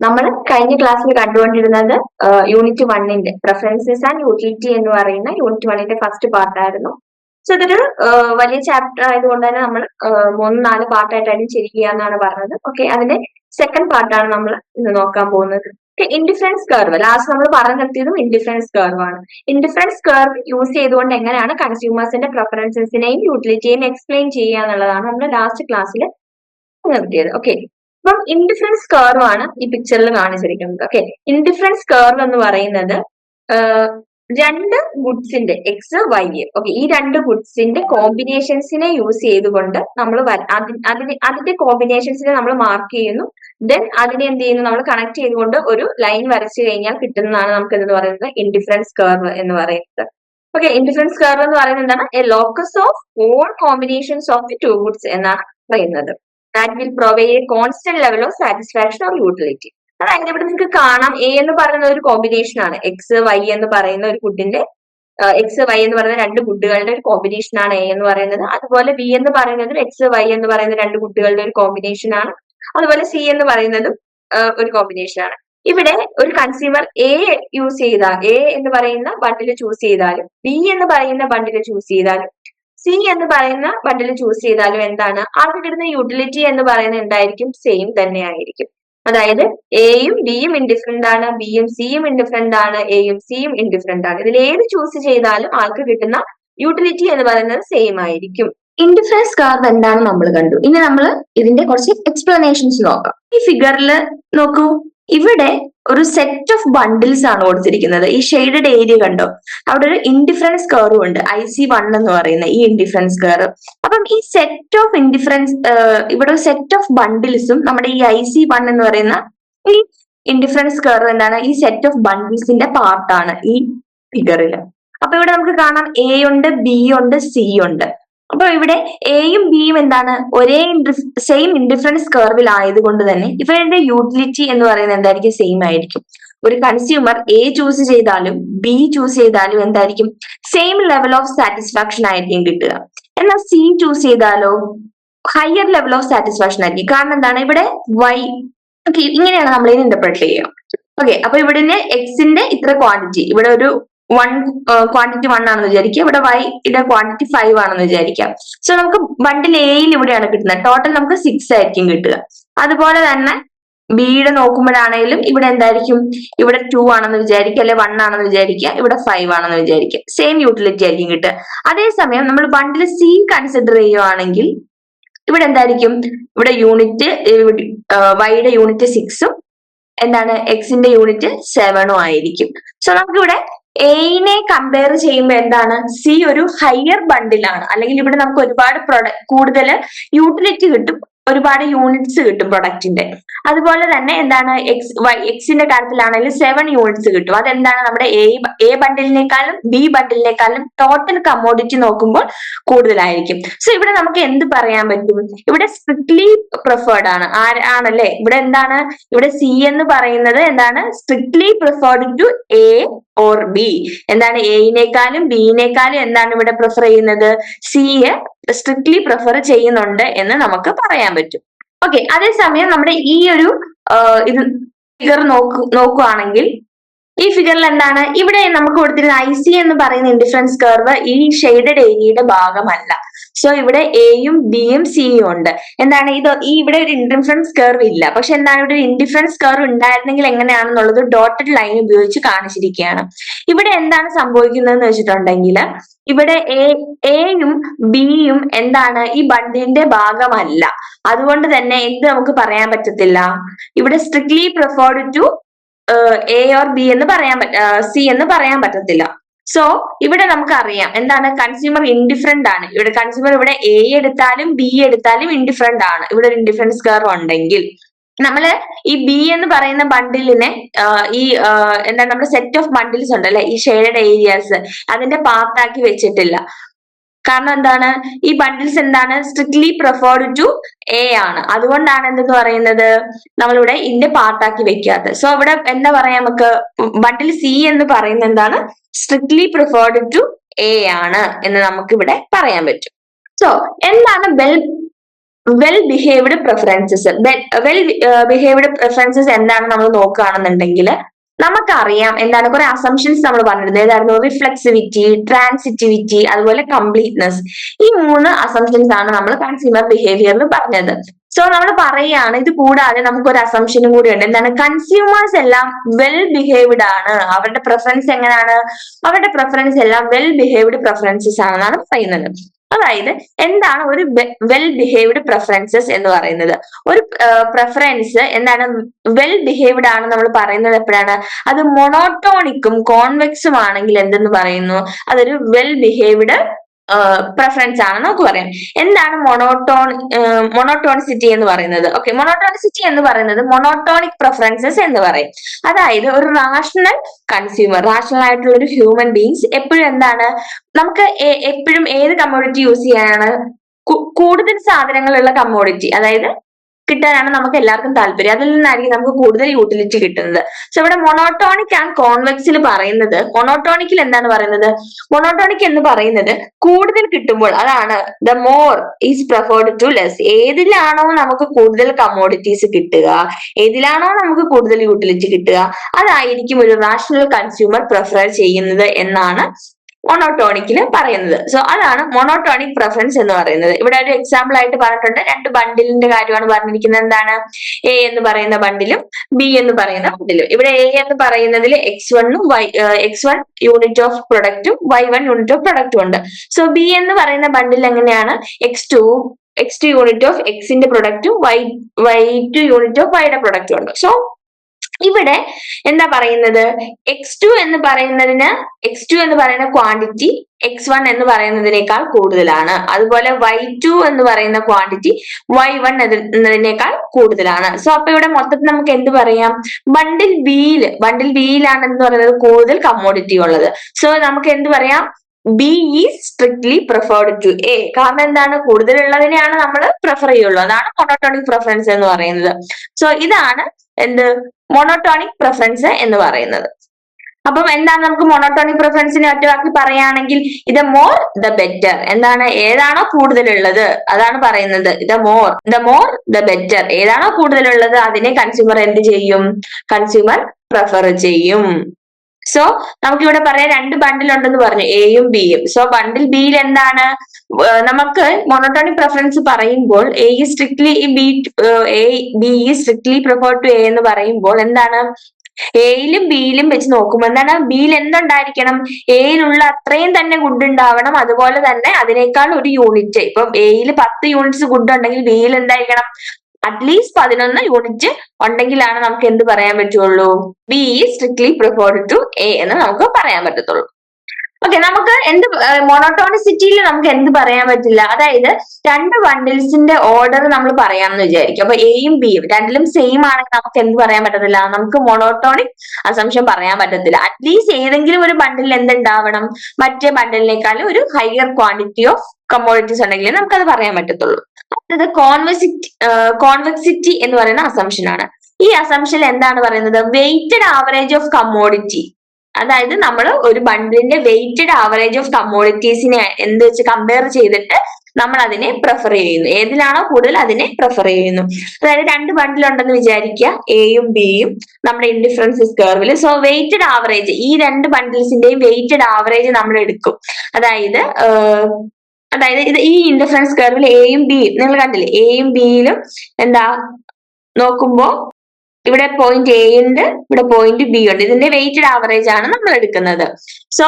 നമ്മൾ കഴിഞ്ഞ ക്ലാസ്സിൽ കണ്ടുകൊണ്ടിരുന്നത് യൂണിറ്റ് വണ്ണിന്റെ പ്രഫറൻസസ് ആൻഡ് യൂട്ടിലിറ്റി എന്ന് പറയുന്ന യൂണിറ്റ് വണ്ണിന്റെ ഫസ്റ്റ് പാർട്ടായിരുന്നു സോ ഇതൊരു വലിയ ചാപ്റ്റർ ആയതുകൊണ്ട് തന്നെ നമ്മൾ മൂന്ന് നാല് പാർട്ടായിട്ടായിരുന്നു ചിരിക്കുക എന്നാണ് പറഞ്ഞത്. ഓക്കെ അതിന്റെ സെക്കൻഡ് പാർട്ടാണ് നമ്മൾ ഇന്ന് നോക്കാൻ പോകുന്നത്. ഇൻഡിഫറൻസ് കർവ് ലാസ്റ്റ് നമ്മൾ പറഞ്ഞു നിർത്തിയതും ഇൻഡിഫറൻസ് കർവ് ആണ്. ഇൻഡിഫറൻസ് കർവ് യൂസ് ചെയ്തുകൊണ്ട് എങ്ങനെയാണ് കൺസ്യൂമേഴ്സിന്റെ പ്രിഫറൻസസിനെയും യൂട്ടിലിറ്റിയെയും എക്സ്പ്ലെയിൻ ചെയ്യുക എന്നുള്ളതാണ് നമ്മൾ ലാസ്റ്റ് ക്ലാസ്സിൽ നിർത്തിയത്. ഓക്കെ അപ്പം ഇൻഡിഫറൻസ് കർവ് ആണ് ഈ പിക്ചറിൽ കാണിച്ചിരിക്കുന്നത്. ഓക്കെ ഇൻഡിഫറൻസ് കർവ് എന്ന് പറയുന്നത് രണ്ട് ഗുഡ്സിന്റെ എക്സ് വൈ ഓക്കെ ഈ രണ്ട് ഗുഡ്സിന്റെ കോമ്പിനേഷൻസിനെ യൂസ് ചെയ്തുകൊണ്ട് നമ്മൾ അതിന് അതിന്റെ കോമ്പിനേഷൻസിനെ നമ്മൾ മാർക്ക് ചെയ്യുന്നു. ദെൻ അതിനെ എന്ത് ചെയ്യുന്നു? നമ്മൾ കണക്ട് ചെയ്തുകൊണ്ട് ഒരു ലൈൻ വരച്ചു കഴിഞ്ഞാൽ കിട്ടുന്നതാണ് നമുക്ക് എന്ന് പറയുന്നത്? ഇൻഡിഫറൻസ് കർവ് എന്ന് പറയുന്നത്. ഓക്കെ ഇൻഡിഫറൻസ് കർവ് എന്ന് പറയുന്നത് എന്താണ്? A locus of all combinations of the two goods എന്നാണ് പറയുന്നത്. That will provide a constant level of satisfaction or utility അതായത് ഇവിടെ നിങ്ങൾക്ക് കാണാം. എ എന്ന് പറയുന്ന ഒരു കോമ്പിനേഷൻ ആണ്. എക്സ് വൈ എന്ന് പറയുന്ന ഒരു ഫുഡിന്റെ എക്സ് വൈ എന്ന് പറയുന്ന രണ്ട് ഫുഡുകളുടെ ഒരു കോമ്പിനേഷൻ ആണ് എ എന്ന് പറയുന്നത്. അതുപോലെ ബി എന്ന് പറയുന്നത് എക്സ് വൈ എന്ന് പറയുന്ന രണ്ട് ഫുഡുകളുടെ ഒരു കോമ്പിനേഷൻ ആണ്. അതുപോലെ സി എന്ന് പറയുന്നതും ഒരു കോമ്പിനേഷൻ ആണ്. ഇവിടെ ഒരു കൺസ്യൂമർ എ യൂസ് ചെയ്താൽ എ എന്ന് പറയുന്ന ബണ്ടിൽ ചൂസ് ചെയ്താലും ബി എന്ന് പറയുന്ന ബണ്ടിൽ ചൂസ് ചെയ്താലും സി എന്ന് പറയുന്ന ബണ്ടിൽ ചൂസ് ചെയ്താലും എന്താണ്? ആൾക്ക് കിട്ടുന്ന യൂട്ടിലിറ്റി എന്ന് പറയുന്നത് എന്തായിരിക്കും? സെയിം തന്നെ ആയിരിക്കും. അതായത് എയും ബിയും ഇൻഡിഫറെന്റ് ആണ് ബിയും സിയും ഇൻഡിഫറെന്റ് ആണ് എയും സിയും ഇൻഡിഫറെന്റ് ആണ്. ഇതിൽ ഏത് ചൂസ് ചെയ്താലും ആൾക്ക് കിട്ടുന്ന യൂട്ടിലിറ്റി എന്ന് പറയുന്നത് സെയിം ആയിരിക്കും. ഇൻഡിഫറൻസ് കാർഡ് എന്താണ് നമ്മൾ കണ്ടു. ഇനി നമ്മൾ ഇതിന്റെ കുറച്ച് എക്സ്പ്ലനേഷൻസ് നോക്കാം. ഈ ഫിഗറിൽ നോക്കൂ. ഇവിടെ ഒരു സെറ്റ് ഓഫ് ബണ്ടിൽസ് ആണ് കൊടുത്തിരിക്കുന്നത്. ഈ ഷെയ്ഡഡ് ഏരിയ കണ്ടോ? അവിടെ ഒരു ഇൻഡിഫറൻസ് കർവ് ഉണ്ട്. ഐ സി വൺ എന്ന് പറയുന്ന ഈ ഇൻഡിഫറൻസ് കർവ് അപ്പം ഈ സെറ്റ് ഓഫ് ഇൻഡിഫറൻസ് ഇവിടെ ഒരു സെറ്റ് ഓഫ് ബണ്ടിൽസും നമ്മുടെ ഈ ഐ സി വൺ എന്ന് പറയുന്ന ഈ ഇൻഡിഫറൻസ് കർവ് എന്താണ്? ഈ സെറ്റ് ഓഫ് ബണ്ടിൽസിന്റെ പാർട്ടാണ് ഈ ഫിഗറിൽ അപ്പൊ ഇവിടെ നമുക്ക് കാണാം എ ഉണ്ട് ബി ഉണ്ട് സി ഉണ്ട്. അപ്പൊ ഇവിടെ എയും ബിയും എന്താണ്? ഒരേ സെയിം ഇൻഡിഫറൻസ് കർവിൽ ആയതുകൊണ്ട് തന്നെ ഇവരുടെ യൂട്ടിലിറ്റി എന്ന് പറയുന്നത് എന്തായിരിക്കും? സെയിം ആയിരിക്കും. ഒരു കൺസ്യൂമർ എ ചൂസ് ചെയ്താലും ബി ചൂസ് ചെയ്താലും എന്തായിരിക്കും? സെയിം ലെവൽ ഓഫ് സാറ്റിസ്ഫാക്ഷൻ ആയിരിക്കും കിട്ടുക. എന്നാൽ സി ചൂസ് ചെയ്താലോ? ഹയർ ലെവൽ ഓഫ് സാറ്റിസ്ഫാക്ഷൻ ആയിരിക്കും. കാരണം എന്താണ്? ഇവിടെ വൈ ഓക്കെ ഇങ്ങനെയാണ് നമ്മൾ ഇതിനെ ഇന്റർപ്രറ്റ് ചെയ്യുക. ഓക്കെ അപ്പൊ ഇവിടെ എക്സിന്റെ ഇത്ര ക്വാണ്ടിറ്റി ഇവിടെ ഒരു വൺ ക്വാണ്ടിറ്റി വൺ ആണെന്ന് വിചാരിക്കുക. ഇവിടെ വൈയുടെ ക്വാണ്ടിറ്റി ഫൈവ് ആണെന്ന് വിചാരിക്കാം സോ നമുക്ക് ബണ്ടിൽ എയിൽ ഇവിടെയാണ് കിട്ടുന്നത്. ടോട്ടൽ നമുക്ക് സിക്സ് ആയിരിക്കും കിട്ടുക. അതുപോലെ തന്നെ ബിയുടെ നോക്കുമ്പോഴാണെങ്കിലും ഇവിടെ എന്തായിരിക്കും? ഇവിടെ ടു ആണെന്ന് വിചാരിക്കുക അല്ലെ വൺ ആണെന്ന് വിചാരിക്കുക ഇവിടെ ഫൈവ് ആണെന്ന് വിചാരിക്കുക. സെയിം യൂട്ടിലിറ്റി ആയിരിക്കും കിട്ടുക. അതേസമയം നമ്മൾ ബണ്ടിൽ സി കൺസിഡർ ചെയ്യുവാണെങ്കിൽ ഇവിടെ എന്തായിരിക്കും? ഇവിടെ യൂണിറ്റ് വൈയുടെ യൂണിറ്റ് സിക്സും എന്താണ്? എക്സിന്റെ യൂണിറ്റ് സെവനും ആയിരിക്കും. സോ നമുക്കിവിടെ എയിനെ കമ്പയർ ചെയ്യുമ്പോൾ എന്താണ്? സി ഒരു ഹയർ ബണ്ടിലാണ് അല്ലെങ്കിൽ ഇവിടെ നമുക്ക് ഒരുപാട് പ്രൊഡക്റ്റ് കൂടുതൽ യൂട്ടിലിറ്റി കിട്ടും. ഒരുപാട് യൂണിറ്റ്സ് കിട്ടും പ്രൊഡക്റ്റിന്റെ അതുപോലെ തന്നെ എന്താണ് എക്സ് വൈ എക്സിന്റെ കാര്യത്തിലാണെങ്കിൽ സെവൻ യൂണിറ്റ്സ് കിട്ടും. അതെന്താണ് നമ്മുടെ എ എ ബണ്ടിലിനേക്കാളും ബി ബണ്ടിലിനേക്കാളും ടോട്ടൽ കമ്മോഡിറ്റി നോക്കുമ്പോൾ കൂടുതലായിരിക്കും. സോ ഇവിടെ നമുക്ക് എന്ത് പറയാൻ പറ്റും? ഇവിടെ സ്ട്രിക്ട്ലി പ്രിഫേർഡ് ആണ്. ആണല്ലേ? ഇവിടെ എന്താണ്? ഇവിടെ സി എന്ന് പറയുന്നത് എന്താണ്? Strictly preferred to A or B എന്താണ്? എയിനേക്കാളും ബിയിനേക്കാളും എന്താണ് ഇവിടെ പ്രിഫർ ചെയ്യുന്നത്? സിയെ സ്ട്രിക്ട്ലി പ്രിഫർ ചെയ്യുന്നുണ്ട് എന്ന് നമുക്ക് പറയാൻ പറ്റും. ഓക്കെ അതേസമയം നമ്മുടെ ഈ ഒരു ഇത് ഫിഗർ നോക്കു നോക്കുവാണെങ്കിൽ ഈ ഫിഗറിൽ എന്താണ്? ഇവിടെ നമുക്ക് കൊടുത്തിരുന്ന ഐ സി എന്ന് പറയുന്ന ഇൻഡിഫറൻസ് കർവ് ഈ ഷെയ്ഡഡ് ഏരിയയുടെ ഭാഗമല്ല. സോ ഇവിടെ എയും ബിയും സിയും ഉണ്ട്. എന്താണ്? ഇത് ഈ ഇവിടെ ഒരു ഇൻഡിഫറൻസ് കർവ് ഇല്ല. പക്ഷെ എന്താണ്? ഇവിടെ ഒരു ഇൻഡിഫറൻസ് കർവ് ഉണ്ടായിരുന്നെങ്കിൽ എങ്ങനെയാണെന്നുള്ളത് ഡോട്ടഡ് ലൈൻ ഉപയോഗിച്ച് കാണിച്ചിരിക്കുകയാണ്. ഇവിടെ എന്താണ് സംഭവിക്കുന്നതെന്ന് വെച്ചിട്ടുണ്ടെങ്കിൽ ഇവിടെ എ എയും ബിയും എന്താണ്? ഈ ബണ്ടിന്റെ ഭാഗമല്ല. അതുകൊണ്ട് തന്നെ എന്ത് നമുക്ക് പറയാൻ പറ്റത്തില്ല? ഇവിടെ strictly preferred to A or B എന്ന് പറയാൻ സി എന്ന് പറയാൻ പറ്റത്തില്ല. സോ ഇവിടെ നമുക്കറിയാം എന്താണ്? കൺസ്യൂമർ ഇൻഡിഫറെന്റ് ആണ്. ഇവിടെ കൺസ്യൂമർ ഇവിടെ എ എടുത്താലും ബി എടുത്താലും ഇൻഡിഫറെന്റ് ആണ്. ഇവിടെ ഒരു ഇൻഡിഫറൻസ് കർവ് ഉണ്ടെങ്കിൽ. നമ്മൾ ഈ ബി എന്ന് പറയുന്ന ബണ്ടിലിനെ ഈ എന്താണ്? നമ്മുടെ സെറ്റ് ഓഫ് ബണ്ടിൽസ് ഉണ്ട് അല്ലെ ഈ ഷെയ്ഡഡ് ഏരിയാസ് അതിന്റെ പാർട്ടാക്കി വെച്ചിട്ടില്ല. കാരണം എന്താണ്? ഈ ബണ്ടിൽസ് എന്താണ്? സ്ട്രിക്ട്ലി പ്രിഫേർഡ് ടു എ ആണ്. അതുകൊണ്ടാണ് എന്തെന്ന് പറയുന്നത്? നമ്മളിവിടെ ഇതിന്റെ പാർട്ടാക്കി വെക്കാത്തത്. സോ അവിടെ എന്താ പറയാ നമുക്ക്? ബണ്ടിൽ സി എന്ന് പറയുന്ന എന്താണ്? സ്ട്രിക്ട്ലി പ്രിഫേർഡ് ടു എ ആണ് എന്ന് നമുക്ക് ഇവിടെ പറയാൻ പറ്റും. സോ എന്താണ് well well behaved preferences well behaved preferences എന്താണ് നമ്മൾ നോക്കുകയാണെന്നുണ്ടെങ്കിൽ നമുക്കറിയാം എന്താണ് കുറെ അസംഷൻസ് നമ്മൾ പറഞ്ഞിരുന്നത്. ഏതായിരുന്നു? റിഫ്ലെക്സിവിറ്റി ട്രാൻസിറ്റിവിറ്റി അതുപോലെ കംപ്ലീറ്റ്നെസ് ഈ മൂന്ന് അസംഷൻസ് ആണ് നമ്മൾ കൺസ്യൂമർ ബിഹേവിയറിൽ പറഞ്ഞത്. സോ നമ്മൾ പറയുകയാണ് ഇത് കൂടാതെ നമുക്ക് ഒരു അസംഷനും കൂടി ഉണ്ട് എന്താണ്? കൺസ്യൂമേഴ്സ് എല്ലാം വെൽ ബിഹേവ്ഡ് ആണ്. അവരുടെ പ്രിഫറൻസ് എങ്ങനെയാണ് അവരുടെ പ്രിഫറൻസ് എല്ലാം വെൽ ബിഹേവ്ഡ് പ്രിഫറൻസസ് ആണെന്നാണ് പറയുന്നത്. അതായത് എന്താണ് ഒരു വെൽ ബിഹേവ്ഡ് പ്രിഫറൻസസ് എന്ന് പറയുന്നത്? ഒരു പ്രിഫറൻസ് എന്താണ്? വെൽ ബിഹേവ്ഡ് ആണ് നമ്മൾ പറയുന്നത് എപ്പോഴാണ്? അത് മൊണോട്ടോണിക്കും കോൺവെക്സും ആണെങ്കിൽ എന്തെന്ന് പറയുന്നു? അതൊരു വെൽ ബിഹേവ്ഡ് പ്രിഫറൻസ് ആണ് നമുക്ക് പറയാം. എന്താണ് മൊണോട്ടോൺ മൊണോട്ടോണിസിറ്റി എന്ന് പറയുന്നത്? ഓക്കെ മൊണോട്ടോണിസിറ്റി എന്ന് പറയുന്നത് മൊണോട്ടോണിക് പ്രഫറൻസസ് എന്ന് പറയും. അതായത് ഒരു റാഷണൽ കൺസ്യൂമർ റാഷണൽ ആയിട്ടുള്ള ഒരു ഹ്യൂമൻ ബീങ്സ് എപ്പോഴും എന്താണ്? നമുക്ക് എപ്പോഴും ഏത് കമ്മ്യൂണിറ്റി യൂസ് ചെയ്യാനാണ് കൂടുതൽ സാധനങ്ങളുള്ള കമ്മോഡിറ്റി അതായത് കിട്ടാനാണ് നമുക്ക് എല്ലാവർക്കും താല്പര്യം. അതിൽ നിന്നായിരിക്കും നമുക്ക് കൂടുതൽ യൂട്ടിലിറ്റി കിട്ടുന്നത്. സോ ഇവിടെ മൊണോട്ടോണിക് ആൻഡ് കോൺവെക്സിൽ പറയുന്നത് മൊണോട്ടോണിക്കിൽ എന്താണ് പറയുന്നത്? മൊണോട്ടോണിക് എന്ന് പറയുന്നത് കൂടുതൽ കിട്ടുമ്പോൾ അതാണ് the more is preferred to less ഏതിലാണോ നമുക്ക് കൂടുതൽ കമോഡിറ്റീസ് കിട്ടുക ഏതിലാണോ നമുക്ക് കൂടുതൽ യൂട്ടിലിറ്റി കിട്ടുക അതായിരിക്കും ഒരു റാഷണൽ കൺസ്യൂമർ പ്രിഫർ ചെയ്യുന്നത് എന്നാണ് മൊണോട്ടോണിക്കിൽ പറയുന്നത്. സോ അതാണ് മൊണോട്ടോണിക് പ്രഫറൻസ് എന്ന് പറയുന്നത്. ഇവിടെ ഒരു എക്സാമ്പിൾ ആയിട്ട് പറഞ്ഞിട്ടുണ്ട്. രണ്ട് ബണ്ടിലിന്റെ കാര്യമാണ് പറഞ്ഞിരിക്കുന്നത്. എന്താണ്? എ എന്ന് പറയുന്ന ബണ്ടിലും ബി എന്ന് പറയുന്ന ബണ്ടിലും ഇവിടെ എ എന്ന് പറയുന്നതിൽ എക്സ് വണ്ണും Y X one unit of പ്രൊഡക്റ്റും Y one unit of പ്രൊഡക്റ്റും ഉണ്ട്. സോ ബി എന്ന് പറയുന്ന ബണ്ടിൽ എങ്ങനെയാണ്? X two X two unit of എക്സിന്റെ പ്രൊഡക്റ്റും Y Y two unit of വൈയുടെ പ്രൊഡക്റ്റും ഉണ്ട്. സോ ഇവിടെ എന്താ പറയുന്നത്? എക്സ് ടു എന്ന് പറയുന്നതിന് എക്സ് ടു എന്ന് പറയുന്ന ക്വാണ്ടിറ്റി എക്സ് വൺ എന്ന് പറയുന്നതിനേക്കാൾ കൂടുതലാണ്. അതുപോലെ വൈ ടു എന്ന് പറയുന്ന ക്വാണ്ടിറ്റി വൈ വൺ എന്നതിനേക്കാൾ കൂടുതലാണ്. സോ അപ്പൊ ഇവിടെ മൊത്തത്തിൽ നമുക്ക് എന്ത് പറയാം? ബണ്ടിൽ ബിയിൽ ബണ്ടിൽ ബിയിലാണ് എന്ന് പറയുന്നത് കൂടുതൽ കമ്മോഡിറ്റി ഉള്ളത്. സോ നമുക്ക് എന്ത് പറയാം? B is strictly preferred to A കാരണം എന്താണ്? കൂടുതലുള്ളതിനെയാണ് നമ്മൾ പ്രിഫർ ചെയ്യുള്ളൂ. അതാണ് മോണോട്ടോണിക് പ്രിഫറൻസ് എന്ന് പറയുന്നത്. സോ ഇതാണ് എന്ത്? മോണോട്ടോണിക് പ്രിഫറൻസ് എന്ന് പറയുന്നത്. അപ്പം എന്താണ് നമുക്ക് മോണോട്ടോണിക് പ്രിഫറൻസിനെ ഒറ്റവാക്കി പറയുകയാണെങ്കിൽ ഇത് മോർ ദ ബെറ്റർ എന്താണ്? ഏതാണോ കൂടുതലുള്ളത്. അതാണ് പറയുന്നത്. ഇത് more the more the better ഏതാണോ കൂടുതലുള്ളത്? അതിനെ കൺസ്യൂമർ എന്ത് ചെയ്യും? കൺസ്യൂമർ പ്രിഫർ ചെയ്യും. സോ നമുക്കിവിടെ പറയാം രണ്ട് ബണ്ടിൽ ഉണ്ടെന്ന് പറഞ്ഞു. എയും ബിയും സോ ബണ്ടിൽ ബിയിൽ എന്താണ്? നമുക്ക് മോണോട്ടോണിക് പ്രിഫറൻസ് പറയുമ്പോൾ A strictly B A B strictly prefer to A എന്ന് പറയുമ്പോൾ എന്താണ്? എയിലും ബിയിലും വെച്ച് നോക്കുമ്പോൾ എന്താണ്? ബിയിൽ എന്തുണ്ടായിരിക്കണം? എയിലുള്ള അത്രയും തന്നെ ഗുഡ് ഉണ്ടാവണം. അതുപോലെ തന്നെ അതിനേക്കാൾ ഒരു യൂണിറ്റ് ഇപ്പം എയിൽ പത്ത് യൂണിറ്റ്സ് ഗുഡ് ഉണ്ടെങ്കിൽ ബിയിൽ എന്തായിരിക്കണം? അറ്റ്ലീസ്റ്റ് പതിനൊന്ന് യൂണിറ്റ് ഉണ്ടെങ്കിലാണ് നമുക്ക് എന്ത് പറയാൻ പറ്റുള്ളൂ? B strictly preferred to A എന്ന് നമുക്ക് പറയാൻ പറ്റത്തുള്ളൂ. ഓക്കെ നമുക്ക് എന്ത് മോണോട്ടോണിസിറ്റിയിൽ നമുക്ക് എന്ത് പറയാൻ പറ്റില്ല? അതായത് രണ്ട് ബണ്ടിൽസിന്റെ ഓർഡർ നമ്മൾ പറയാമെന്ന് വിചാരിക്കും. അപ്പൊ എയും ബിയും രണ്ടിലും സെയിം ആണെങ്കിൽ നമുക്ക് എന്ത് പറയാൻ പറ്റത്തില്ല? നമുക്ക് മോണോട്ടോണിക് അസംഷൻ പറയാൻ പറ്റത്തില്ല. അറ്റ്ലീസ്റ്റ് ഏതെങ്കിലും ഒരു ബണ്ടിലിൽ എന്തുണ്ടാവണം? മറ്റേ ബണ്ടിലിനേക്കാളും ഒരു ഹയർ ക്വാണ്ടിറ്റി ഓഫ് കമ്മോഡിറ്റീസ് ഉണ്ടെങ്കിൽ നമുക്കത് പറയാൻ പറ്റത്തുള്ളൂ. അടുത്തത് കോൺവെക്സിറ്റി കോൺവെക്സിറ്റി എന്ന് പറയുന്ന അസംഷൻ ആണ്. ഈ അസംഷൻ എന്താണ് പറയുന്നത്? വെയിറ്റഡ് ആവറേജ് ഓഫ് കമ്മോഡിറ്റി അതായത് നമ്മൾ ഒരു ബണ്ടിലിന്റെ വെയിറ്റഡ് ആവറേജ് ഓഫ് കമ്മോഡിറ്റീസിനെ എന്ത് വെച്ച് കമ്പയർ ചെയ്തിട്ട് നമ്മൾ അതിനെ പ്രിഫർ ചെയ്യുന്നു. ഏതിലാണോ കൂടുതൽ അതിനെ പ്രിഫർ ചെയ്യുന്നു. അതായത് രണ്ട് ബണ്ടിൽ ഉണ്ടെന്ന് വിചാരിക്കുക. എയും ബിയും നമ്മുടെ ഇൻഡിഫറൻസസ് കർവിൽ സോ വെയിറ്റഡ് ആവറേജ് ഈ രണ്ട് ബണ്ടിൽസിന്റെയും വെയിറ്റഡ് ആവറേജ് നമ്മൾ എടുക്കും. അതായത് അതായത് ഇത് ഈ ഇൻഡിഫറൻസ് കർവിൽ എയും ബിയും നിങ്ങൾ കണ്ടില്ലേ? എയും ബിയിലും എന്താ നോക്കുമ്പോ ഇവിടെ പോയിന്റ് എ ഉണ്ട് ഇവിടെ പോയിന്റ് ബി ഉണ്ട്. ഇതിന്റെ വെയിറ്റഡ് ആവറേജ് ആണ് നമ്മൾ എടുക്കുന്നത്. സോ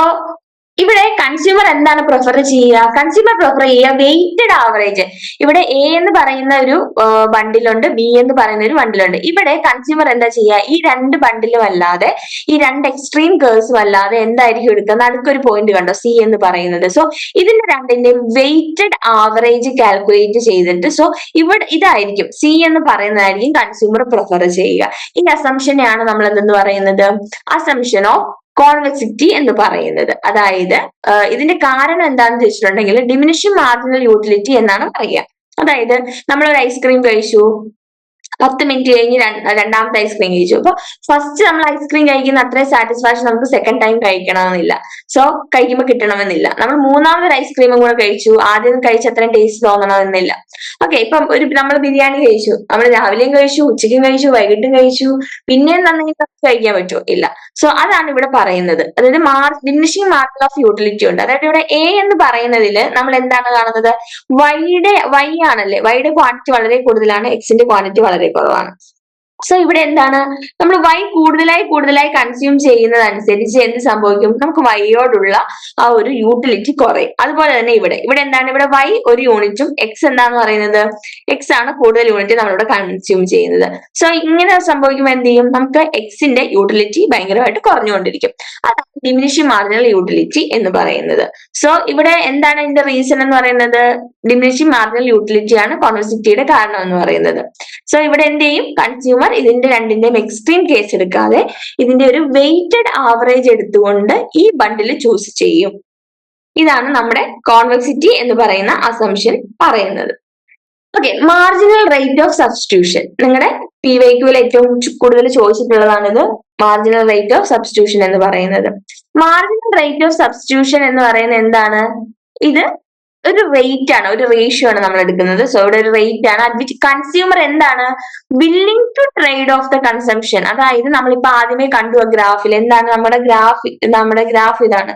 ഇവിടെ കൺസ്യൂമർ എന്താണ് പ്രിഫർ ചെയ്യുക? കൺസ്യൂമർ പ്രിഫർ ചെയ്യുക വെയിറ്റഡ് ആവറേജ് ഇവിടെ എ എന്ന് പറയുന്ന ഒരു ബണ്ടിലുണ്ട് ബി എന്ന് പറയുന്ന ഒരു ബണ്ടിലുണ്ട് ഇവിടെ കൺസ്യൂമർ എന്താ ചെയ്യുക? ഈ രണ്ട് ബണ്ടിലും അല്ലാതെ ഈ രണ്ട് എക്സ്ട്രീം കേഴ്സും അല്ലാതെ എന്തായിരിക്കും എടുക്കുക? നടുക്കൊരു പോയിന്റ് കണ്ടോ? സി എന്ന് പറയുന്നത്. സോ ഇതിന്റെ രണ്ടിന്റെയും വെയിറ്റഡ് ആവറേജ് കാൽക്കുലേറ്റ് ചെയ്തിട്ട് സോ ഇവിടെ ഇതായിരിക്കും. സി എന്ന് പറയുന്നതായിരിക്കും കൺസ്യൂമർ പ്രിഫർ ചെയ്യുക. ഈ അസംഷനെയാണ് നമ്മൾ എന്തെന്ന് പറയുന്നത്? അസംഷൻ ഓഫ് കോൺവെക്സിറ്റി എന്ന് പറയുന്നത്. അതായത് ഇതിന്റെ കാരണം എന്താണെന്ന് ചോദിച്ചിട്ടുണ്ടെങ്കിൽ ഡിമിനിഷിംഗ് മാർജിനൽ യൂട്ടിലിറ്റി എന്നാണ് പറയുക. അതായത് നമ്മൾ ഒരു ഐസ്ക്രീം കഴിച്ചു പത്ത് മിനിറ്റ് കഴിഞ്ഞ് രണ്ട് രണ്ടാമത്തെ ഐസ്ക്രീം കഴിച്ചു. അപ്പൊ ഫസ്റ്റ് നമ്മൾ ഐസ്ക്രീം കഴിക്കുന്ന അത്രയും സാറ്റിസ്ഫാക്ഷൻ നമുക്ക് സെക്കൻഡ് ടൈം കഴിക്കണമെന്നില്ല. സോ കഴിക്കുമ്പോൾ കിട്ടണമെന്നില്ല. നമ്മൾ മൂന്നാമതൊരു ഐസ്ക്രീമും കൂടെ കഴിച്ചു. ആദ്യം കഴിച്ച അത്രയും ടേസ്റ്റ് തോന്നണമെന്നില്ല. ഓക്കെ ഇപ്പം ഒരു നമ്മൾ ബിരിയാണി കഴിച്ചു. നമ്മൾ രാവിലെയും കഴിച്ചു ഉച്ചയ്ക്കും കഴിച്ചു വൈകിട്ടും കഴിച്ചു. പിന്നെയും തന്നെ കഴിക്കാൻ പറ്റുമോ? ഇല്ല. സോ അതാണ് ഇവിടെ പറയുന്നത്. അതായത് മാർ ഡിമിനിഷിംഗ് മാർക്ക് ഓഫ് യൂട്ടിലിറ്റി ഉണ്ട്. അതായത് ഇവിടെ എ എന്ന് പറയുന്നതിൽ നമ്മൾ എന്താണ് കാണുന്നത്? വൈയുടെ വൈ ആണല്ലേ? വൈയുടെ ക്വാണ്ടിറ്റി വളരെ കൂടുതലാണ്. എക്സിന്റെ ക്വാണ്ടിറ്റി വളരെ que lo. സോ ഇവിടെ എന്താണ്? നമ്മൾ വൈ കൂടുതലായി കൂടുതലായി കൺസ്യൂം ചെയ്യുന്നതനുസരിച്ച് എന്ത് സംഭവിക്കും? നമുക്ക് വൈയോടുള്ള ആ ഒരു യൂട്ടിലിറ്റി കുറയും. അതുപോലെ തന്നെ ഇവിടെ. ഇവിടെ എന്താണ്? ഇവിടെ വൈ ഒരു യൂണിറ്റും എക്സ് എന്താന്ന് പറയുന്നത്? എക്സ് ആണ് കൂടുതൽ യൂണിറ്റ് നമ്മളിവിടെ കൺസ്യൂം ചെയ്യുന്നത്. സോ ഇങ്ങനെ സംഭവിക്കുമ്പോൾ എന്ത് ചെയ്യും? നമുക്ക് എക്സിന്റെ യൂട്ടിലിറ്റി ഭയങ്കരമായിട്ട് കുറഞ്ഞുകൊണ്ടിരിക്കും. അതാണ് ഡിമിനിഷി മാർജിനൽ യൂട്ടിലിറ്റി എന്ന് പറയുന്നത്. സോ ഇവിടെ എന്താണ് ഇതിന്റെ റീസൺ എന്ന് പറയുന്നത്? ഡിമിനിഷി മാർജിനൽ യൂട്ടിലിറ്റി ആണ് കോൺവെസിറ്റിയുടെ കാരണം എന്ന് പറയുന്നത്. സോ ഇവിടെ എന്ത് ചെയ്യും? കൺസ്യൂമർ ഇതിന്റെ രണ്ടിന്റെയും എക്സ്ട്രീം കേസ് എടുക്കാതെ ഇതിന്റെ ഒരു വെയിറ്റഡ് ആവറേജ് എടുത്തുകൊണ്ട് ഈ ബണ്ടിൽ ചൂസ് ചെയ്യും. ഇതാണ് നമ്മുടെ കോൺവെക്സിറ്റി എന്ന് പറയുന്ന അസംഷൻ പറയുന്നത്. Okay marginal rate of substitution നിങ്ങളുടെ പി വൈക്യൂവിൽ ഏറ്റവും കൂടുതൽ ചോദിച്ചിട്ടുള്ളതാണിത് മാർജിനൽ റേറ്റ് ഓഫ് സബ്സ്റ്റിറ്റ്യൂഷൻ എന്ന് പറയുന്നത്. മാർജിനൽ റേറ്റ് ഓഫ് സബ്സ്റ്റിറ്റ്യൂഷൻ എന്ന് പറയുന്നത് എന്താണ്? ഇത് ഒരു റേറ്റ് ആണ് ഒരു റേഷ്യോ ആണ് നമ്മൾ എടുക്കുന്നത്. സോ ഇവിടെ ഒരു റേറ്റ് ആണ്. അത് വിച്ച് കൺസ്യൂമർ എന്താണ്? Willing to trade off the consumption അതായത് നമ്മളിപ്പോ ആദ്യമേ കണ്ടു ഗ്രാഫിൽ എന്താണ് നമ്മുടെ ഗ്രാഫ് നമ്മുടെ ഗ്രാഫ് ഇതാണ്.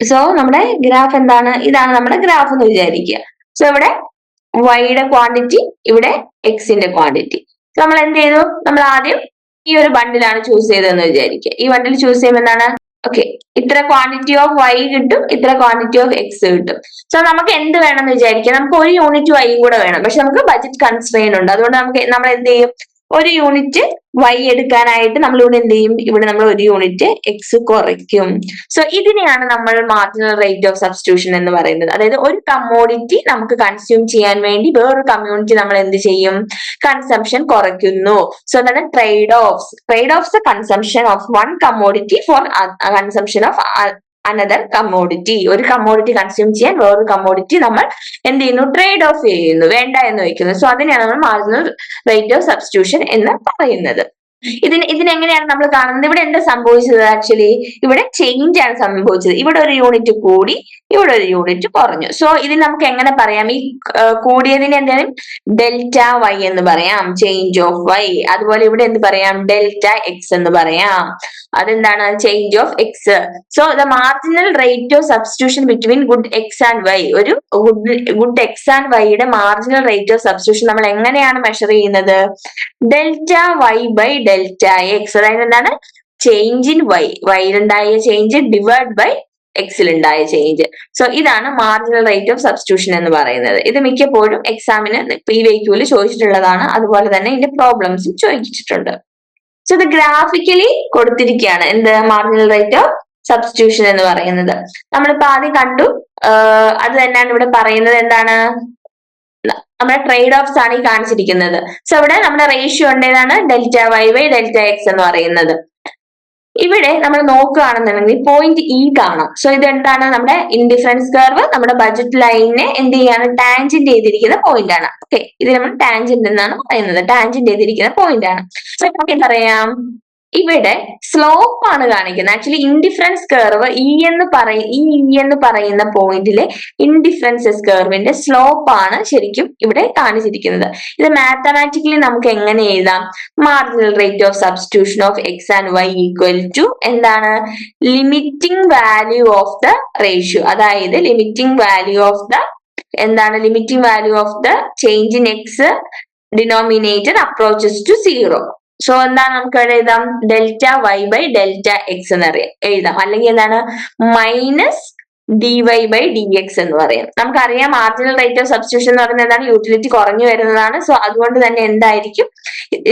സോ നമ്മുടെ ഗ്രാഫ് എന്താണ്? ഇതാണ് നമ്മുടെ ഗ്രാഫ് എന്ന് വിചാരിക്കുക. സോ ഇവിടെ വൈയുടെ ക്വാണ്ടിറ്റി ഇവിടെ എക്സിന്റെ ക്വാണ്ടിറ്റി നമ്മൾ എന്ത് ചെയ്തു? നമ്മൾ ആദ്യം ഈ ഒരു ബണ്ടിലാണ് ചൂസ് ചെയ്തതെന്ന് വിചാരിക്കുക. ഈ ബണ്ടിൽ ചൂസ് ചെയ്യുമ്പോൾ എന്താണ്? ഓക്കെ ഇത്ര ക്വാണ്ടിറ്റി ഓഫ് വൈ കിട്ടും ഇത്ര ക്വാണ്ടിറ്റി ഓഫ് എക്സ് കിട്ടും. സോ നമുക്ക് എന്ത് വേണമെന്ന് വിചാരിക്കാം? നമുക്ക് ഒരു യൂണിറ്റ് വൈയും കൂടെ വേണം. പക്ഷെ നമുക്ക് ബജറ്റ് കൺസ്ട്രെയിൻ ഉണ്ട്. അതുകൊണ്ട് നമുക്ക് നമ്മൾ എന്ത് ചെയ്യും? ഒരു യൂണിറ്റ് വൈ എടുക്കാനായിട്ട് നമ്മൾ ഇവിടെ എന്ത് ചെയ്യും? ഇവിടെ നമ്മൾ ഒരു യൂണിറ്റ് എക്സ് കുറയ്ക്കും. സോ ഇതിനെയാണ് നമ്മൾ മാർജിനൽ റേറ്റ് ഓഫ് സബ്സ്റ്റിറ്റ്യൂഷൻ എന്ന് പറയുന്നത്. അതായത് ഒരു കമ്മോഡിറ്റി നമുക്ക് കൺസ്യൂം ചെയ്യാൻ വേണ്ടി വേറൊരു കമ്മ്യൂണിറ്റി നമ്മൾ എന്ത് ചെയ്യും? കൺസംഷൻ കുറയ്ക്കുന്നു. സോ അതാണ് trade offs trade offs consumption of one commodity for consumption of another commodity ഒരു കമ്മോഡിറ്റി കൺസ്യൂം ചെയ്യാൻ വേറൊരു കമ്മോഡിറ്റി നമ്മൾ എന്ത് ചെയ്യുന്നു? ട്രേഡ് ഓഫ് ചെയ്യുന്നു. വേണ്ട എന്ന് വയ്ക്കുന്നു. സോ അതിനെയാണ് നമ്മൾ മാർജിനൽ റേറ്റ് ഓഫ് സബ്സ്റ്റിറ്റ്യൂഷൻ എന്ന് പറയുന്നത്. ഇതിന് ഇതിനെങ്ങനെയാണ് നമ്മൾ കാണുന്നത്? ഇവിടെ എന്താ സംഭവിച്ചത് ആക്ച്വലി ഇവിടെ ചേഞ്ച് ആണ് സംഭവിച്ചത്. ഇവിടെ ഒരു യൂണിറ്റ് കൂടി ഇവിടെ ഒരു യൂണിറ്റ് കുറഞ്ഞു. സോ ഇതിൽ നമുക്ക് എങ്ങനെ പറയാം? ഈ കൂടിയതിന് എന്തായാലും ഡെൽറ്റ വൈ എന്ന് പറയാം. ചേഞ്ച് ഓഫ് വൈ അതുപോലെ ഇവിടെ എന്ത് പറയാം? ഡെൽറ്റ എക്സ് എന്ന് പറയാം. അതെന്താണ്? Change of X so the marginal rate of substitution between good X and Y ഒരു ഗുഡ് ഗുഡ് എക്സ് ആൻഡ് വൈയുടെ മാർജിനൽ റേറ്റ് ഓഫ് സബ്സ്റ്റിറ്റ്യൂഷൻ നമ്മൾ എങ്ങനെയാണ് മെഷർ ചെയ്യുന്നത്? Delta Y by delta X അതായത് എന്താണ്? ചേഞ്ച് ഇൻ വൈ വൈയിലുണ്ടായ change divide by എക്സിൽ ഉണ്ടായ ചേഞ്ച് സോ ഇതാണ് മാർജിനൽ റേറ്റ് ഓഫ് സബ്സ്റ്റിറ്റ്യൂഷൻ എന്ന് പറയുന്നത്. ഇത് മിക്കപ്പോഴും എക്സാമിന് പി വൈക്യൂൽ ചോദിച്ചിട്ടുള്ളതാണ്. അതുപോലെ തന്നെ ഇതിന്റെ പ്രോബ്ലംസും ചോദിച്ചിട്ടുണ്ട്. സോ ഇത് ഗ്രാഫിക്കലി കൊടുത്തിരിക്കുകയാണ്. എന്ത്? മാർജിനൽ റേറ്റ് ഓഫ് സബ്സ്റ്റിറ്റ്യൂഷൻ എന്ന് പറയുന്നത്. നമ്മളിപ്പോ ആദ്യം കണ്ടു. അത് തന്നെയാണ് ഇവിടെ പറയുന്നത്. എന്താണ്? നമ്മുടെ ട്രേഡ് ഓഫ്സ് ആണ് ഈ കാണിച്ചിരിക്കുന്നത്. സോ ഇവിടെ നമ്മുടെ ratio ഉണ്ടേതാണ് delta Y Y delta X എന്ന് പറയുന്നത്. ഇവിടെ നമ്മൾ നോക്കുകയാണെന്നുണ്ടെങ്കിൽ പോയിന്റ് ഇ കാണാം. സോ ഇത് എന്താണ് നമ്മുടെ ഇൻഡിഫറൻസ് കർവ് നമ്മുടെ ബജറ്റ് ലൈനിനെ എന്ത് ചെയ്യാണ്? ടാൻജന്റ് ചെയ്തിരിക്കുന്ന പോയിന്റ് ആണ്. ഓക്കെ ഇത് നമ്മൾ ടാൻജന്റ് എന്നാണ് പറയുന്നത്. ടാൻജന്റ് ചെയ്തിരിക്കുന്ന പോയിന്റ് ആണ്. സോ നമുക്ക് എന്തറിയാം ഇവിടെ സ്ലോപ്പ് ആണ് കാണിക്കുന്നത്. ആക്ച്വലി ഇൻഡിഫറൻസ് കർവ് ഇ എന്ന് പറയും ഈ ഇ എന്ന് പറയുന്ന പോയിന്റിലെ ഇൻഡിഫറൻസസ് കർവിന്റെ സ്ലോപ്പ് ആണ് ശരിക്കും ഇവിടെ കാണിച്ചിരിക്കുന്നത്. ഇത് മാത്തമാറ്റിക്കലി നമുക്ക് എങ്ങനെ എഴുതാം? Marginal rate of substitution of X and Y equal to എന്താണ്? Limiting value of the ratio അതായത് ലിമിറ്റിംഗ് വാല്യൂ ഓഫ് ദ എന്താണ്? Limiting value of the change in X denominator approaches to zero so എന്താണ് നമുക്ക് ഇവിടെ എഴുതാം? Delta Y by delta X എന്ന് അറിയാം എഴുതാം. അല്ലെങ്കിൽ എന്താണ്? Minus D Y by D X എന്ന് പറയും. നമുക്കറിയാം മാർജിനൽ റേറ്റ് ഓഫ് സബ്സ്റ്റിറ്റ്യൂഷൻ എന്ന് പറയുന്നത് എന്താണ്? യൂട്ടിലിറ്റി കുറഞ്ഞു വരുന്നതാണ്. സോ അതുകൊണ്ട് തന്നെ എന്തായിരിക്കും?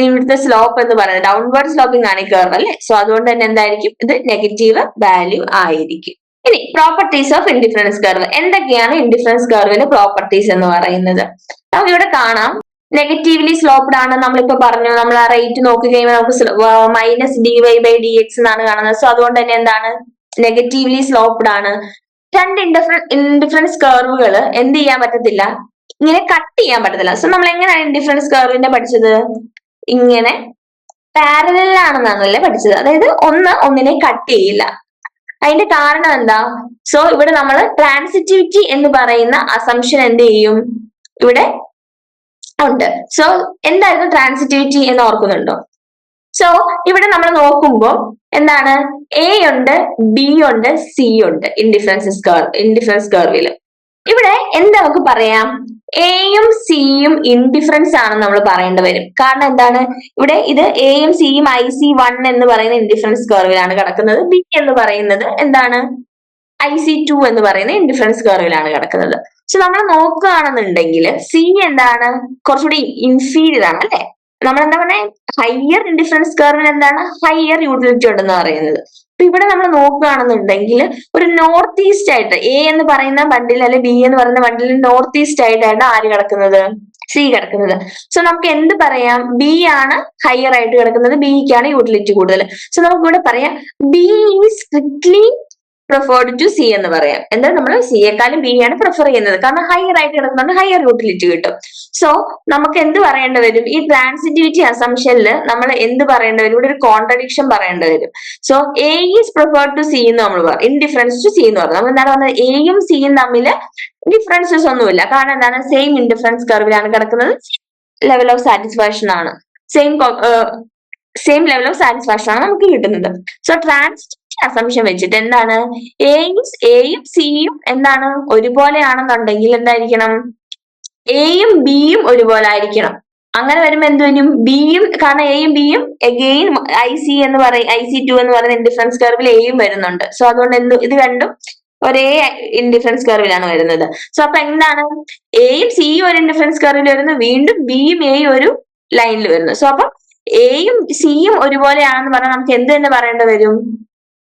ഇവിടുത്തെ സ്ലോപ്പ് എന്ന് പറയുന്നത് ഡൗൺവേർഡ് സ്ലോപ്പിംഗ് ആണ് ഈ അല്ലേ? സോ അതുകൊണ്ട് തന്നെ എന്തായിരിക്കും? ഇത് നെഗറ്റീവ് വാല്യൂ ആയിരിക്കും. ഇനി പ്രോപ്പർട്ടീസ് ഓഫ് ഇൻഡിഫറൻസ് കർവ് എന്തൊക്കെയാണ് ഇൻഡിഫറൻസ് കർവിന്റെ പ്രോപ്പർട്ടീസ് എന്ന് പറയുന്നത്? നമുക്ക് ഇവിടെ കാണാം. നെഗറ്റീവ്ലി സ്ലോപ്ഡ് ആണ് നമ്മളിപ്പോ പറഞ്ഞു നമ്മൾ ആ റേറ്റ് നോക്കി കഴിയുമ്പോൾ നമുക്ക് minus D Y by D X എന്നാണ് കാണുന്നത്. സോ അതുകൊണ്ട് തന്നെ എന്താണ്? നെഗറ്റീവ്ലി സ്ലോപ്ഡ് ആണ്. രണ്ട് ഇൻഡിഫറൻ ഇൻഡിഫറൻസ് കർവുകൾ എന്ത് ചെയ്യാൻ പറ്റത്തില്ല? ഇങ്ങനെ കട്ട് ചെയ്യാൻ പറ്റത്തില്ല. സോ നമ്മൾ എങ്ങനെയാണ് ഇൻഡിഫറൻസ് കർവിന്റെ പഠിച്ചത്? ഇങ്ങനെ പാരലൽ ആണെന്നാണല്ലേ പഠിച്ചത്. അതായത് ഒന്ന് ഒന്നിനെ കട്ട് ചെയ്യില്ല. അതിന്റെ കാരണം എന്താ? സോ ഇവിടെ നമ്മൾ ട്രാൻസിറ്റിവിറ്റി എന്ന് പറയുന്ന അസംഷൻ എന്ത് ചെയ്യും? ഇവിടെ ഉണ്ട്. സോ എന്തായിരുന്നു ട്രാൻസിറ്റിവിറ്റി എന്ന് ഓർക്കുന്നുണ്ടോ? സോ ഇവിടെ നമ്മൾ നോക്കുമ്പോൾ എന്താണ്? എ ഉണ്ട് ബി ഉണ്ട് സി ഉണ്ട് ഇൻഡിഫറൻസസ് കർവ് ഇൻഡിഫറൻസ് കർവിൽ ഇവിടെ എന്താ നമുക്ക് പറയാം? എയും സിയും ഇൻഡിഫറൻസ് ആണ് നമ്മൾ പറയേണ്ടി വരും. കാരണം എന്താണ്? ഇവിടെ ഇത് എയും സിയും ഐ സി വൺ എന്ന് പറയുന്ന ഇൻഡിഫറൻസ് കർവിലാണ് കിടക്കുന്നത്. ബി എന്ന് പറയുന്നത് എന്താണ്? ഐ സി ടു എന്ന് പറയുന്ന ഇൻഡിഫറൻസ് കർവിലാണ് കിടക്കുന്നത്. സോ നമ്മൾ നോക്കുകയാണെന്നുണ്ടെങ്കിൽ സി എന്താണ്? കുറച്ചുകൂടി ഇൻഫീരിയർ ആണ് അല്ലെ? നമ്മൾ എന്താ പറയുക ഹയർ ഇൻഡിഫറൻസ് കർവിന് എന്താണ്? ഹയർ യൂട്ടിലിറ്റി ഉണ്ടെന്ന് പറയുന്നത്. അപ്പൊ ഇവിടെ നമ്മൾ നോക്കുകയാണെന്നുണ്ടെങ്കിൽ ഒരു നോർത്ത് ഈസ്റ്റ് ആയിട്ട് എ എന്ന് പറയുന്ന ബണ്ടിൽ അല്ലെ ബി എന്ന് പറയുന്ന ബണ്ടിൽ നോർത്ത് ഈസ്റ്റ് ആയിട്ടാണ് ആര് കിടക്കുന്നത്? സി കിടക്കുന്നത്. സോ നമുക്ക് എന്ത് പറയാം? ബി ആണ് ഹയർ ആയിട്ട് കിടക്കുന്നത്. ബിക്കാണ് യൂട്ടിലിറ്റി കൂടുതൽ. സോ നമുക്ക് ഇവിടെ പറയാം. B is strictly preferred to C എന്ന് പറയാം. എന്താ നമ്മൾ സിയെക്കാളും ആണ് പ്രിഫർ ചെയ്യുന്നത്. കാരണം ഹയർ ആയിട്ട് കിടക്കുന്നത് ഹയർ യൂട്ടിലിറ്റി കിട്ടും. സോ നമുക്ക് എന്ത് പറയേണ്ടി വരും? ഈ ട്രാൻസിറ്റിവിറ്റി അസംഷനിൽ നമ്മൾ എന്ത് പറയേണ്ടി വരും? ഇവിടെ ഒരു കോൺട്രഡിക്ഷൻ പറയേണ്ടി വരും. So A is preferred to C എന്ന് നമ്മൾ പറയും ഇൻഡിഫറൻസ് ടു സി എന്ന് പറയും നമ്മൾ എന്താണ് പറഞ്ഞത് എയും സിയും തമ്മിൽ ഡിഫറൻസസ് ഒന്നുമില്ല. കാരണം എന്താണ്? സെയിം ഇൻഡിഫറൻസ് കർവിലാണ് കിടക്കുന്നത്. ലെവൽ ഓഫ് സാറ്റിസ്ഫാക്ഷൻ ആണ്. Same same level of satisfaction ആണ് നമുക്ക് കിട്ടുന്നത്. സോ ട്രാൻസ് അസംഷൻ വെച്ചിട്ട് എന്താണ്? എയും എയും സിയും എന്താണ്? ഒരുപോലെയാണെന്നുണ്ടെങ്കിൽ എന്തായിരിക്കണം? എയും ബിയും ഒരുപോലെ ആയിരിക്കണം അങ്ങനെ വരുമ്പോ എന്ത് വരും? ബിയും കാരണം എയും ബിയും എഗെയിൻ ഐ സി എന്ന് പറയും ഐ സി ടു എന്ന് പറയുന്ന ഇൻഡിഫറൻസ് കർവിൽ എയും വരുന്നുണ്ട്. സോ അതുകൊണ്ട് എന്ത് ഇത് രണ്ടും ഒരേ ഇൻഡിഫറൻസ് കർവിലാണ് വരുന്നത്. സോ അപ്പൊ എന്താണ്? എയും സിയും ഒരു ഇൻഡിഫറൻസ് കർവിൽ വരുന്നു. വീണ്ടും ബിയും എയും ഒരു ലൈനിൽ വരുന്നു. സോ അപ്പൊ എയും സിയും ഒരുപോലെയാണെന്ന് പറഞ്ഞാൽ നമുക്ക് എന്ത് തന്നെ പറയേണ്ടി വരും?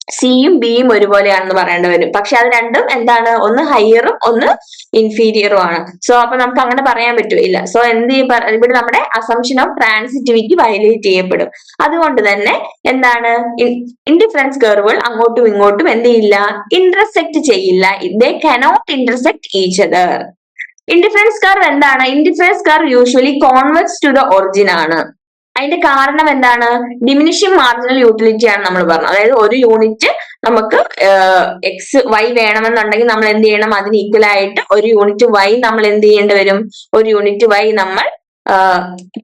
സിയും ബിയും ഒരുപോലെയാണെന്ന് പറയേണ്ടി വരും. പക്ഷെ അത് രണ്ടും എന്താണ്? ഒന്ന് ഹയറും ഒന്ന് ഇൻഫീരിയറും ആണ് സോ അപ്പൊ നമുക്ക് അങ്ങനെ പറയാൻ പറ്റില്ല സോ എന്ത് ഇവിടെ നമ്മുടെ അസംഷൻ ഓഫ് ട്രാൻസിറ്റിവിറ്റി വയലേറ്റ് ചെയ്യപ്പെടും. അതുകൊണ്ട് തന്നെ എന്താണ്? ഇൻഡിഫറൻസ് കർവുകൾ അങ്ങോട്ടും ഇങ്ങോട്ടും എന്ത് ചെയ്യില്ല? ഇന്റർസെക്ട് ചെയ്യില്ല. They cannot intersect each other indifference curve എന്താണ്? Indifference curve usually convex to the origin ആണ്. അതിന്റെ കാരണം എന്താണ്? ഡിമിനിഷിംഗ് മാർജിനൽ യൂട്ടിലിറ്റി ആണ് നമ്മൾ പറഞ്ഞത്. അതായത് ഒരു യൂണിറ്റ് നമുക്ക് എക്സ് വൈ വേണമെന്നുണ്ടെങ്കിൽ നമ്മൾ എന്ത് ചെയ്യണം? അതിന് ഈക്വൽ ആയിട്ട് ഒരു യൂണിറ്റ് വൈ നമ്മൾ എന്ത് ചെയ്യേണ്ടി വരും? ഒരു യൂണിറ്റ് വൈ നമ്മൾ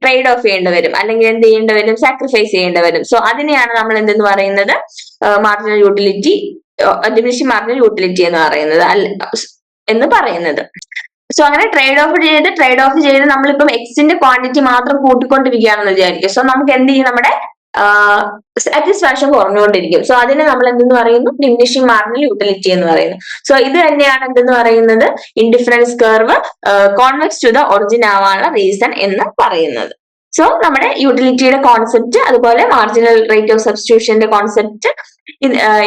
ട്രേഡ് ഓഫ് ചെയ്യേണ്ടി വരും. അല്ലെങ്കിൽ എന്ത് ചെയ്യേണ്ടി വരും? സാക്രിഫൈസ് ചെയ്യേണ്ടി വരും. സോ അതിനെയാണ് നമ്മൾ എന്തെന്ന് പറയുന്നത്? Marginal utility diminishing marginal utility എന്ന് പറയുന്നത്. എന്ന് പറയുന്നത്. സോ അങ്ങനെ ട്രേഡ് ഓഫ് ചെയ്ത് ട്രേഡ് ഓഫ് ചെയ്ത് നമ്മളിപ്പം എക്സിന്റെ ക്വാണ്ടിറ്റി മാത്രം കൂട്ടിക്കൊണ്ടിരിക്കുകയാണെന്ന് വിചാരിക്കും സോ നമുക്ക് എന്ത് ചെയ്യും? നമ്മുടെ സാറ്റിസ്ഫാക്ഷൻ കുറഞ്ഞുകൊണ്ടിരിക്കും. സോ അതിനെ നമ്മൾ എന്തെന്ന് പറയുന്നു? ഡിമിനിഷിംഗ് മാർജിനൽ യൂട്ടിലിറ്റി എന്ന് പറയുന്നു. സോ ഇത് തന്നെയാണ് എന്തെന്ന് പറയുന്നത്? Indifference curve convex to the origin ആവാനുള്ള റീസൺ എന്ന് പറയുന്നത്. സോ നമ്മുടെ യൂട്ടിലിറ്റിയുടെ കോൺസെപ്റ്റ് അതുപോലെ മാർജിനൽ റേറ്റ് ഓഫ് സബ്സ്റ്റിറ്റ്യൂഷന്റെ കോൺസെപ്റ്റ്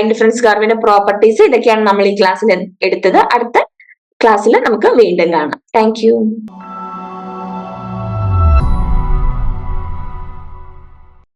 ഇൻഡിഫറൻസ് കർവിന്റെ പ്രോപ്പർട്ടീസ് ഇതൊക്കെയാണ് നമ്മൾ ഈ ക്ലാസ്സിൽ എടുത്തത്. അടുത്ത ക്ലാസ്സിൽ നമുക്ക് വീണ്ടും കാണാം. താങ്ക്